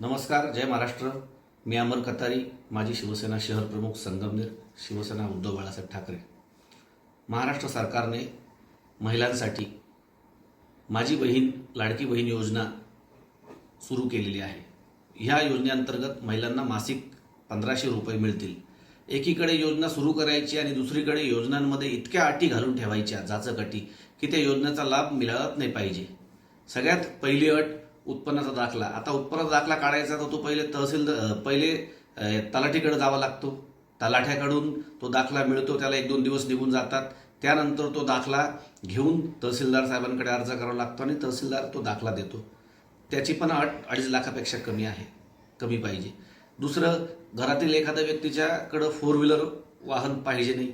नमस्कार जय महाराष्ट्र. मी अमर कतारी माजी शिवसेना शहर प्रमुख संगमनेर शिवसेना उद्धव बाळासाहेब ठाकरे. महाराष्ट्र सरकारने महिलांसाठी माझी बहीण लाडकी बहीण योजना सुरू केलेली आहे. ह्या योजनेअंतर्गत महिलांना मासिक पंधराशे रुपये मिळतील. एकीकडे योजना सुरू करायची आणि दुसरीकडे योजनांमध्ये इतक्या अटी घालून ठेवायच्या जाचक अटी की त्या योजनेचा लाभ मिळत नाही पाहिजे. सगळ्यात पहिली अट उत्पन्नाचा दाखला. आता उत्पन्नाचा दाखला काढायचा तर तो पहिले तहसील पहिले तलाठीकडे जावा लागतो. तलाठ्याकडून तो दाखला मिळतो त्याला एक दोन दिवस निघून जातात. त्यानंतर तो दाखला घेऊन तहसीलदार साहेबांकडे अर्ज करावा लागतो आणि तहसीलदार तो दाखला देतो. त्याची पण अट अडीच लाखापेक्षा कमी आहे कमी पाहिजे. दुसरं घरातील एखाद्या व्यक्तीच्याकडं फोर व्हीलर वाहन पाहिजे नाही.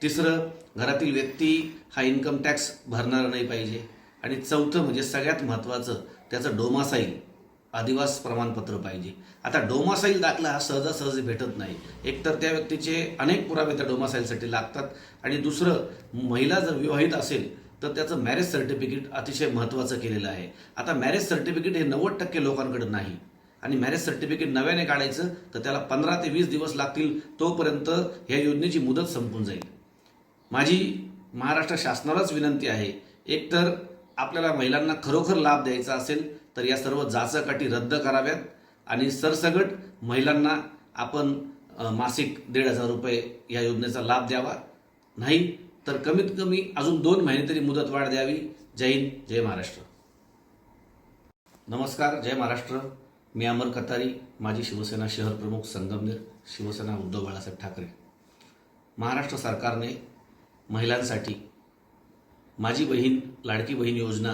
तिसरं घरातील व्यक्ती हा इन्कम टॅक्स भरणारा नाही पाहिजे. आणि चौथं म्हणजे सगळ्यात महत्त्वाचं त्याचं डोमासाईल आदिवास प्रमाणपत्र पाहिजे. आता डोमासाईल दाखला हा सहजासहजी भेटत नाही. एकतर त्या व्यक्तीचे अनेक पुरावे त्या डोमासाईलसाठी लागतात आणि दुसरं महिला जर विवाहित असेल तर त्याचं मॅरेज सर्टिफिकेट अतिशय महत्त्वाचं केलेलं आहे. आता मॅरेज सर्टिफिकेट हे नव्वद टक्के लोकांकडे नाही. आणि मॅरेज सर्टिफिकेट नव्याने काढायचं तर त्याला पंधरा ते वीस दिवस लागतील तोपर्यंत ह्या योजनेची मुदत संपून जाईल. माझी महाराष्ट्र शासनालाच विनंती आहे. एकतर आपल्याला महिलांना खरोखर लाभ द्यायचा असेल तर या सर्व जाचकाठी रद्द कराव्यात. आणि सरसगट महिलांना आपण मासिक दीड हजार रुपये या योजनेचा लाभ द्यावा. नाही तर कमीत कमी अजून दोन महिने तरी मुदत वाढ द्यावी. जय हिंद जय महाराष्ट्र. नमस्कार जय महाराष्ट्र. मी अमर कतारी माजी शिवसेना शहर प्रमुख संगमनेर शिवसेना उद्धव बाळासाहेब ठाकरे. महाराष्ट्र सरकारने महिलांसाठी माझी बहीण लाडकी बहीण योजना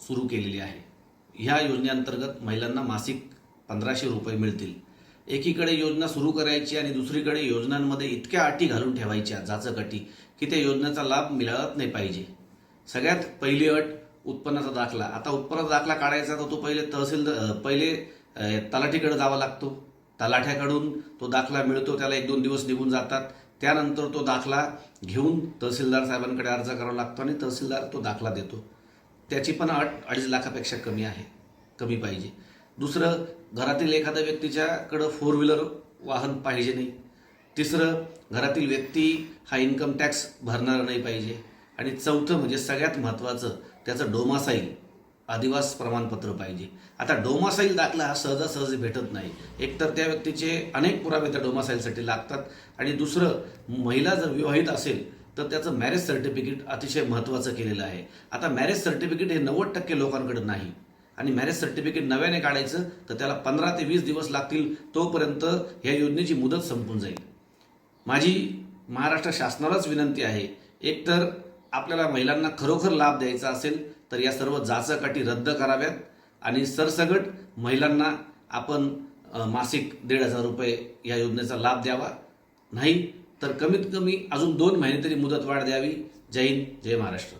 सुरू केलेली आहे. ह्या योजनेअंतर्गत महिलांना मासिक पंधराशे रुपये मिळतील. एकीकडे योजना सुरू करायची आणि दुसरीकडे योजनांमध्ये इतक्या अटी घालून ठेवायच्या जाचक अटी की त्या योजनेचा लाभ मिळत नाही पाहिजे. सगळ्यात पहिली अट उत्पन्नाचा दाखला. आता उत्पन्नाचा दाखला काढायचा तर तो पहिले तहसील पहिले तलाठीकडे जावा लागतो. तलाठ्याकडून तो दाखला मिळतो त्याला एक दोन दिवस निघून जातात. त्यानंतर तो दाखला घेऊन तहसीलदार साहेबांकडे अर्ज करावा लागतो आणि तहसीलदार तो दाखला देतो. त्याची पण अट अडीच लाखापेक्षा कमी आहे. कमी पाहिजे. दुसरं घरातील एखाद्या व्यक्तीच्याकडं फोर व्हीलर वाहन पाहिजे नाही. तिसरं घरातील व्यक्ती हा इन्कम टॅक्स भरणारा नाही पाहिजे. आणि चौथं म्हणजे सगळ्यात महत्त्वाचं त्याचं डोमासाईल अधिवास प्रमाणपत्र पाहिजे. आता डोमासाईल दाखला हा सहजासहजी भेटत नाही. एकतर त्या व्यक्तीचे अनेक पुरावे त्या डोमासाईलसाठी लागतात आणि दुसरं महिला जर विवाहित असेल तर त्याचं मॅरेज सर्टिफिकेट अतिशय महत्त्वाचं केलेलं आहे. आता मॅरेज सर्टिफिकेट हे नव्वद टक्के लोकांकडे नाही. आणि मॅरेज सर्टिफिकेट नव्याने काढायचं तर त्याला पंधरा ते वीस दिवस लागतील तोपर्यंत ह्या योजनेची मुदत संपून जाईल. माझी महाराष्ट्र शासनालाच विनंती आहे एकतर आपल्याला महिलांना खरोखर लाभ द्यायचा असेल तर या सर्व जाचकाठी रद्द कराव्यात आणि सरसगट महिलांना आपण मासिक दीड हजार रुपये या योजनेचा लाभ द्यावा. नाही तर कमीत कमी अजून दोन महिने तरी मुदत वाढ द्यावी. जय हिंद जय महाराष्ट्र.